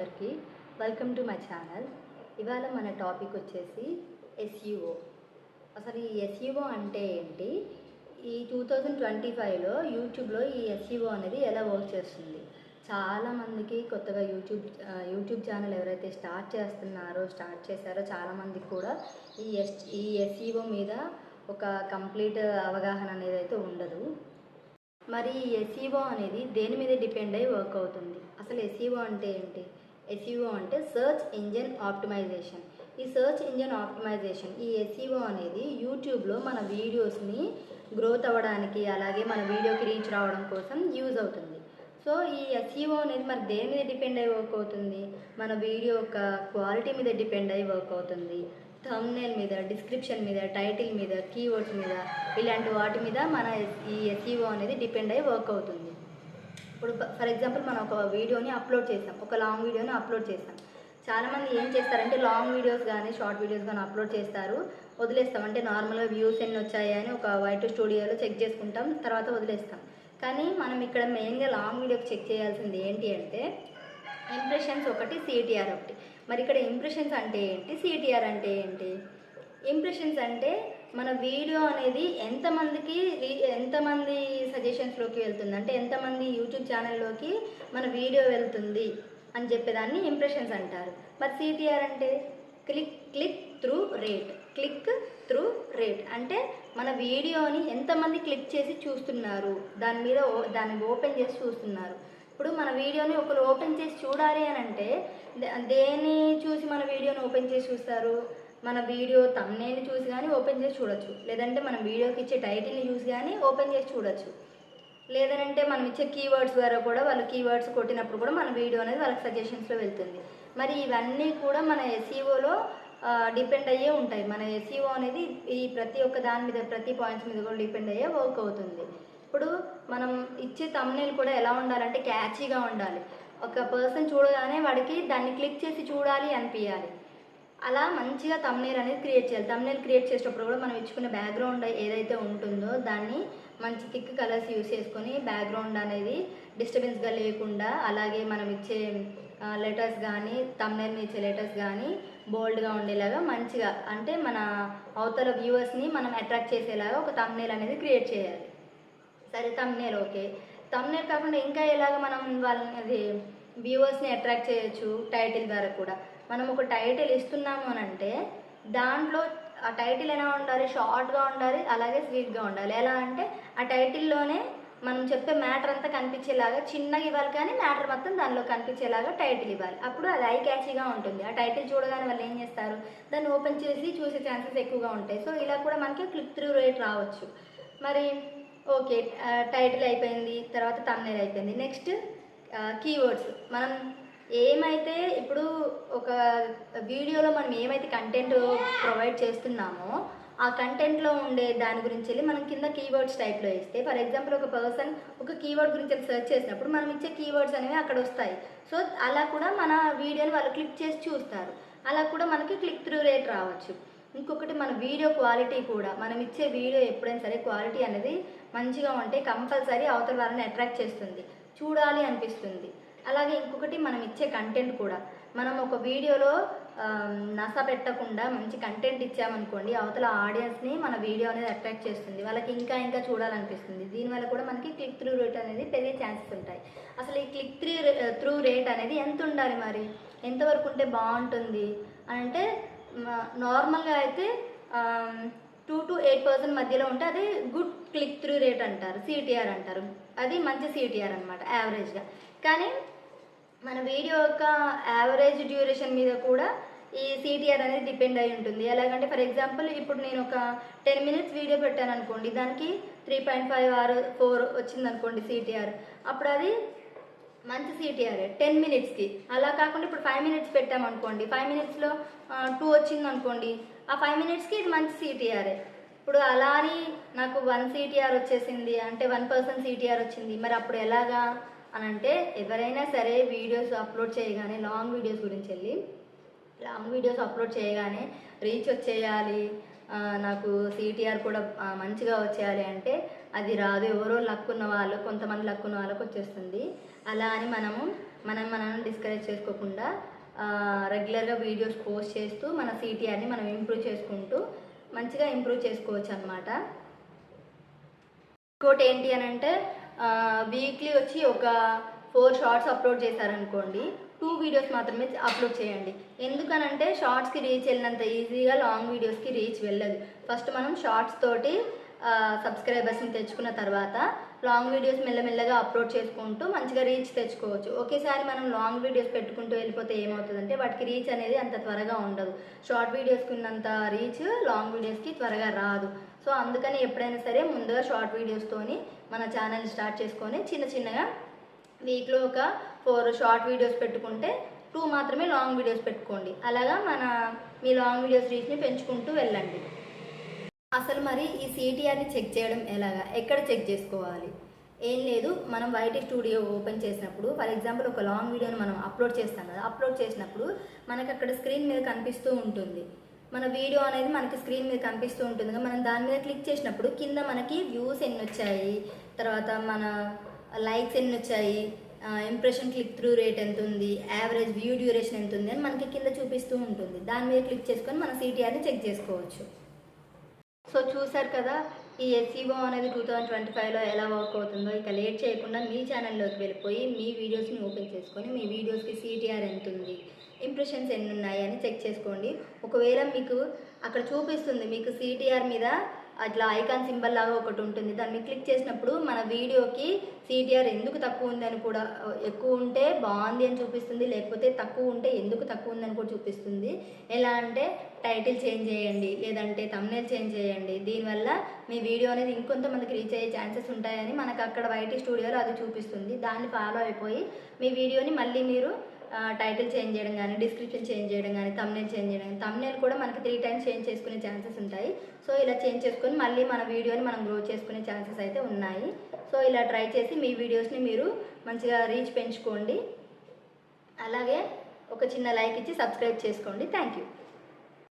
అందరికీ welcome to my channel ఇవాళ మన టాపిక్ వచ్చేసి ఎస్యూఓ అసలు ఈ ఎస్యూఓ అంటే ఏంటి? ఈ టూ థౌజండ్ ట్వంటీ ఫైవ్లో యూట్యూబ్లో ఈ ఎస్యూఓ అనేది ఎలా వర్క్ చేస్తుంది? చాలామందికి కొత్తగా యూట్యూబ్ యూట్యూబ్ ఛానల్ ఎవరైతే స్టార్ట్ చేస్తున్నారో స్టార్ట్ చేశారో చాలామందికి కూడా ఈ ఎస్ ఈ ఎస్ఈఓ మీద ఒక కంప్లీట్ అవగాహన అనేది అయితే ఉండదు. మరి ఈ ఎస్ఈఓ అనేది దేని మీద డిపెండ్ అయి వర్క్ అవుతుంది? అసలు ఎస్ఈఓ అంటే ఏంటి? ఎస్ఈఓ అంటే సెర్చ్ ఇంజిన్ ఆప్టిమైజేషన్ ఈ సెర్చ్ ఇంజిన్ ఆప్టిమైజేషన్ ఈ ఎస్ఈఓ అనేది యూట్యూబ్లో మన వీడియోస్ని గ్రోత్ అవ్వడానికి అలాగే మన వీడియోకి రీచ్ రావడం కోసం యూజ్ అవుతుంది. సో ఈ ఎస్ఈఓ అనేది మరి దేని మీద డిపెండ్ అయి వర్క్ అవుతుంది? మన వీడియో యొక్క క్వాలిటీ మీద డిపెండ్ అయి వర్క్ అవుతుంది. థమ్నేల్ మీద డిస్క్రిప్షన్ మీద టైటిల్ మీద కీవర్డ్స్ మీద ఇలాంటి వాటి మీద మన ఈ ఎస్ఈఓ అనేది డిపెండ్ అయ్యి వర్క్ అవుతుంది. ఇప్పుడు ఫర్ ఎగ్జాంపుల్ మనం ఒక వీడియోని అప్లోడ్ చేసాం. ఒక లాంగ్ వీడియోని అప్లోడ్ చేసాం. చాలామంది ఏం చేస్తారంటే లాంగ్ వీడియోస్ కానీ షార్ట్ వీడియోస్ కానీ అప్లోడ్ చేస్తారు. వదిలేస్తాం. అంటే నార్మల్గా వ్యూస్ ఎన్ని వచ్చాయా అని ఒక వైట్ స్టూడియోలో చెక్ చేసుకుంటాం. తర్వాత వదిలేస్తాం. కానీ మనం ఇక్కడ మెయిన్గా లాంగ్ వీడియోకి చెక్ చేయాల్సింది ఏంటి అంటే ఇంప్రెషన్స్ ఒకటి సిటిఆర్ ఒకటి. మరి ఇక్కడ ఇంప్రెషన్స్ అంటే ఏంటి? సిటిఆర్ అంటే ఏంటి? ఇంప్రెషన్స్ అంటే మన వీడియో అనేది ఎంతమందికి రీ- ఎంతమంది సజెషన్స్లోకి వెళ్తుంది? అంటే ఎంతమంది యూట్యూబ్ ఛానల్లోకి మన వీడియో వెళ్తుంది? అని చెప్పేదాన్ని ఇంప్రెషన్స్ అంటారు. మరి సిటిఆర్ అంటే click click through rate click through rate అంటే మన వీడియోని ఎంతమంది క్లిక్ చేసి చూస్తున్నారు? దాని మీద ఓ- దాన్ని ఓపెన్ చేసి చూస్తున్నారు. ఇప్పుడు మన వీడియోని ఒకరు ఓపెన్ చేసి చూడాలి అని అంటే దే- దేన్ని చూసి మన వీడియోని ఓపెన్ చేసి చూస్తారు? మన వీడియో తమ్నేని చూసి కానీ ఓపెన్ చేసి చూడొచ్చు. లేదంటే మనం వీడియోకి ఇచ్చే టైటిల్ని చూసి కానీ ఓపెన్ చేసి చూడొచ్చు. లేదంటే మనం ఇచ్చే కీవర్డ్స్ ద్వారా కూడా వాళ్ళు కీవర్డ్స్ కొట్టినప్పుడు కూడా మన వీడియో అనేది వాళ్ళకి సజెషన్స్లో వెళ్తుంది. మరి ఇవన్నీ కూడా మన ఎస్ఈఓలో డిపెండ్ అయ్యే ఉంటాయి. మన ఎస్ఈఓ అనేది ఈ ప్రతి ఒక్క దాని మీద ప్రతి పాయింట్స్ మీద కూడా డిపెండ్ అయ్యే వర్క్ అవుతుంది. ఇప్పుడు మనం ఇచ్చే తమ్నేలు కూడా ఎలా ఉండాలంటే క్యాచీగా ఉండాలి. ఒక పర్సన్ చూడగానే వాడికి దాన్ని క్లిక్ చేసి చూడాలి అనిపించాలి అలా మంచిగా తమ్నేర్ అనేది క్రియేట్ చేయాలి. తమ్నేర్ క్రియేట్ చేసేటప్పుడు కూడా మనం ఇచ్చుకునే బ్యాక్గ్రౌండ్ ఏదైతే ఉంటుందో దాన్ని మంచి థిక్ కలర్స్ యూస్ చేసుకొని బ్యాక్గ్రౌండ్ అనేది డిస్టర్బెన్స్గా లేకుండా అలాగే మనం ఇచ్చే లెటర్స్ కానీ తమ్నేర్ని ఇచ్చే లెటర్స్ కానీ బోల్డ్గా ఉండేలాగా మంచిగా అంటే మన అవతల వ్యూవర్స్ని మనం అట్రాక్ట్ చేసేలాగా ఒక తమ్నేల్ అనేది క్రియేట్ చేయాలి. సరే తమ్నేల్ ఓకే తమ్నేల్ కాకుండా ఇంకా ఎలాగ మనం వాళ్ళని అది వ్యూవర్స్ని అట్రాక్ట్ చేయొచ్చు టైటిల్ ద్వారా కూడా. మనం ఒక టైటిల్ ఇస్తున్నాము అని అంటే దాంట్లో ఆ టైటిల్ ఎలా ఉండాలి? షార్ట్గా ఉండాలి అలాగే స్వీట్గా ఉండాలి. ఎలా అంటే ఆ టైటిల్లోనే మనం చెప్పే మ్యాటర్ అంతా కనిపించేలాగా చిన్నగా ఇవ్వాలి కానీ మ్యాటర్ మొత్తం దానిలో కనిపించేలాగా టైటిల్ ఇవ్వాలి. అప్పుడు అది ఐ క్యాచీగా ఉంటుంది. ఆ టైటిల్ చూడగానే వాళ్ళు ఏం చేస్తారు? దాన్ని ఓపెన్ చేసి చూసే ఛాన్సెస్ ఎక్కువగా ఉంటాయి. సో ఇలా కూడా మనకి క్లిక్ త్రూ రేట్ రావచ్చు. మరి ఓకే టైటిల్ అయిపోయింది తర్వాత తమ్నేల్ అయిపోయింది. నెక్స్ట్ కీవర్డ్స్ మనం ఏమైతే ఇప్పుడు ఒక వీడియోలో మనం ఏమైతే కంటెంట్ ప్రొవైడ్ చేస్తున్నామో ఆ కంటెంట్లో ఉండే దాని గురించి వెళ్ళి మనం కింద కీవర్డ్స్ టైప్లో ఇస్తే ఫర్ ఎగ్జాంపుల్ ఒక పర్సన్ ఒక కీవర్డ్ గురించి సెర్చ్ చేసినప్పుడు మనం ఇచ్చే కీవర్డ్స్ అనేవి అక్కడ వస్తాయి. సో అలా కూడా మన వీడియోని వాళ్ళు క్లిక్ చేసి చూస్తారు. అలా కూడా మనకి క్లిక్ త్రూ రేట్ రావచ్చు. ఇంకొకటి మన వీడియో క్వాలిటీ కూడా మనం ఇచ్చే వీడియో ఎప్పుడైనా సరే క్వాలిటీ అనేది మంచిగా ఉంటే కంపల్సరీ అవతల వాళ్ళని అట్రాక్ట్ చేస్తుంది. చూడాలి అనిపిస్తుంది. అలాగే ఇంకొకటి మనం ఇచ్చే కంటెంట్ కూడా. మనం ఒక వీడియోలో నస పెట్టకుండా మంచి కంటెంట్ ఇచ్చామనుకోండి అవతల ఆడియన్స్ని మన వీడియో అనేది అట్రాక్ట్ చేస్తుంది. వాళ్ళకి ఇంకా ఇంకా చూడాలనిపిస్తుంది. దీనివల్ల కూడా మనకి క్లిక్ త్రూ రేట్ అనేది పెరిగే ఛాన్సెస్ ఉంటాయి. అసలు ఈ క్లిక్ త్రీ త్రూ రేట్ అనేది ఎంత ఉండాలి మరి? ఎంతవరకు ఉంటే బాగుంటుంది? అంటే నార్మల్గా అయితే టూ టు ఎయిట్ పర్సెంట్ మధ్యలో ఉంటే అది గుడ్ క్లిక్ త్రూ రేట్ అంటారు. సిటిఆర్ అంటారు. అది మంచి సిటిఆర్ అనమాట యావరేజ్గా కానీ మన వీడియో యొక్క యావరేజ్ డ్యూరేషన్ మీద కూడా ఈ సిటిఆర్ అనేది డిపెండ్ అయి ఉంటుంది. ఎలాగంటే ఫర్ ఎగ్జాంపుల్ ఇప్పుడు నేను ఒక టెన్ మినిట్స్ వీడియో పెట్టాను అనుకోండి. దానికి three point five or four వచ్చింది అనుకోండి సిటిఆర్ అప్పుడు అది మంచి సిటిఆర్ టెన్ మినిట్స్కి అలా కాకుండా ఇప్పుడు ఫైవ్ మినిట్స్ పెట్టామనుకోండి ఫైవ్ మినిట్స్లో టూ వచ్చింది అనుకోండి. ఆ ఫైవ్ మినిట్స్కి ఇది మంచి సిటిఆరే ఇప్పుడు అలా అని నాకు వన్ సిటిఆర్ వచ్చేసింది అంటే వన్ పర్సెంట్ సిటిఆర్ వచ్చింది. మరి అప్పుడు ఎలాగా? అని అంటే ఎవరైనా సరే వీడియోస్ అప్లోడ్ చేయగానే లాంగ్ వీడియోస్ గురించి వెళ్ళి లాంగ్ వీడియోస్ అప్లోడ్ చేయగానే రీచ్ వచ్చేయాలి. నాకు సిటిఆర్ కూడా మంచిగా వచ్చేయాలి అంటే అది రాదు. ఎవరో లక్ ఉన్న వాళ్ళు కొంతమంది లక్ ఉన్న వాళ్ళకి వచ్చేస్తుంది. అలా అని మనము మనం మనం డిస్కరేజ్ చేసుకోకుండా రెగ్యులర్గా వీడియోస్ పోస్ట్ చేస్తూ మన సిటీఆర్ని మనం ఇంప్రూవ్ చేసుకుంటూ మంచిగా ఇంప్రూవ్ చేసుకోవచ్చు అనమాట ఇంకోటి ఏంటి అని అంటే వీక్లీ వచ్చి ఒక ఫోర్ షార్ట్స్ అప్లోడ్ చేశారనుకోండి టూ వీడియోస్ మాత్రమే అప్లోడ్ చేయండి. ఎందుకనంటే షార్ట్స్కి రీచ్ వెళ్ళినంత ఈజీగా లాంగ్ వీడియోస్కి రీచ్ వెళ్ళదు. ఫస్ట్ మనం షార్ట్స్ తోటి సబ్స్క్రైబర్స్ని తెచ్చుకున్న తర్వాత లాంగ్ వీడియోస్ మెల్లమెల్లగా అప్లోడ్ చేసుకుంటూ మంచిగా రీచ్ తెచ్చుకోవచ్చు. ఒకేసారి మనం లాంగ్ వీడియోస్ పెట్టుకుంటూ వెళ్ళిపోతే ఏమవుతుందంటే వాటికి రీచ్ అనేది అంత త్వరగా ఉండదు. షార్ట్ వీడియోస్కి ఉన్నంత రీచ్ లాంగ్ వీడియోస్కి త్వరగా రాదు. సో అందుకని ఎప్పుడైనా సరే ముందుగా షార్ట్ వీడియోస్తోని మన ఛానల్ స్టార్ట్ చేసుకొని చిన్న చిన్నగా వీక్లో ఒక ఫోర్ షార్ట్ వీడియోస్ పెట్టుకుంటే టూ మాత్రమే లాంగ్ వీడియోస్ పెట్టుకోండి. అలాగా మన మీ లాంగ్ వీడియోస్ రీచ్ని పెంచుకుంటూ వెళ్ళండి. అసలు మరి ఈ సిటీఆర్ని చెక్ చేయడం ఎలాగా? ఎక్కడ చెక్ చేసుకోవాలి? ఏం లేదు మనం వైటీ స్టూడియో ఓపెన్ చేసినప్పుడు ఫర్ ఎగ్జాంపుల్ ఒక లాంగ్ వీడియోని మనం అప్లోడ్ చేస్తాం కదా అప్లోడ్ చేసినప్పుడు మనకు అక్కడ స్క్రీన్ మీద కనిపిస్తూ ఉంటుంది. మన వీడియో అనేది మనకి స్క్రీన్ మీద కనిపిస్తూ ఉంటుంది. మనం దాని మీద క్లిక్ చేసినప్పుడు కింద మనకి వ్యూస్ ఎన్ని వచ్చాయి తర్వాత మన లైక్స్ ఎన్ని వచ్చాయి ఇంప్రెషన్ క్లిక్ త్రూ రేట్ ఎంత ఉంది యావరేజ్ వ్యూ డ్యూరేషన్ ఎంత ఉంది అని మనకి కింద చూపిస్తూ ఉంటుంది. దాని మీద క్లిక్ చేసుకొని మన సిటీఆర్ని చెక్ చేసుకోవచ్చు. సో చూసారు కదా ఈ ఎస్సీఓ అనేది టూ థౌజండ్ ట్వంటీ ఫైవ్లో ఎలా వర్క్ అవుతుందో ఇక లేట్ చేయకుండా మీ ఛానల్లోకి వెళ్ళిపోయి మీ వీడియోస్ని ఓపెన్ చేసుకొని మీ వీడియోస్కి సిటీఆర్ ఎంత ఉంది ఇంప్రెషన్స్ ఎన్ని ఉన్నాయి అని చెక్ చేసుకోండి. ఒకవేళ మీకు అక్కడ చూపిస్తుంది మీకు సిటీఆర్ మీద అట్లా ఐకాన్ సింబల్ లాగా ఒకటి ఉంటుంది. దాన్ని క్లిక్ చేసినప్పుడు మన వీడియోకి సిటిఆర్ ఎందుకు తక్కువ ఉందని కూడా ఎక్కువ ఉంటే బాగుంది అని చూపిస్తుంది లేకపోతే తక్కువ ఉంటే ఎందుకు తక్కువ ఉందని కూడా చూపిస్తుంది. ఎలా అంటే టైటిల్ చేంజ్ చేయండి లేదంటే తమ్నేల్ చేంజ్ చేయండి. దీనివల్ల మీ వీడియో అనేది ఇంకొంతమందికి రీచ్ అయ్యే ఛాన్సెస్ ఉంటాయని మనకు అక్కడ వైటీ స్టూడియోలో అది చూపిస్తుంది. దాన్ని ఫాలో అయిపోయి మీ వీడియోని మళ్ళీ మీరు టైటిల్ చేంజ్ చేయడం కానీ డిస్క్రిప్షన్ చేంజ్ చేయడం కానీ తమ్నేల్ చేంజ్ చేయడం కానీ తమ్నేల్ కూడా మనకి త్రీ టైమ్స్ చేంజ్ చేసుకునే ఛాన్సెస్ ఉంటాయి. సో ఇలా చేంజ్ చేసుకొని మళ్ళీ మన వీడియోని మనం గ్రో చేసుకునే ఛాన్సెస్ అయితే ఉన్నాయి. సో ఇలా ట్రై చేసి మీ వీడియోస్ని మీరు మంచిగా రీచ్ పెంచుకోండి. అలాగే ఒక చిన్న లైక్ ఇచ్చి సబ్స్క్రైబ్ చేసుకోండి. Thank you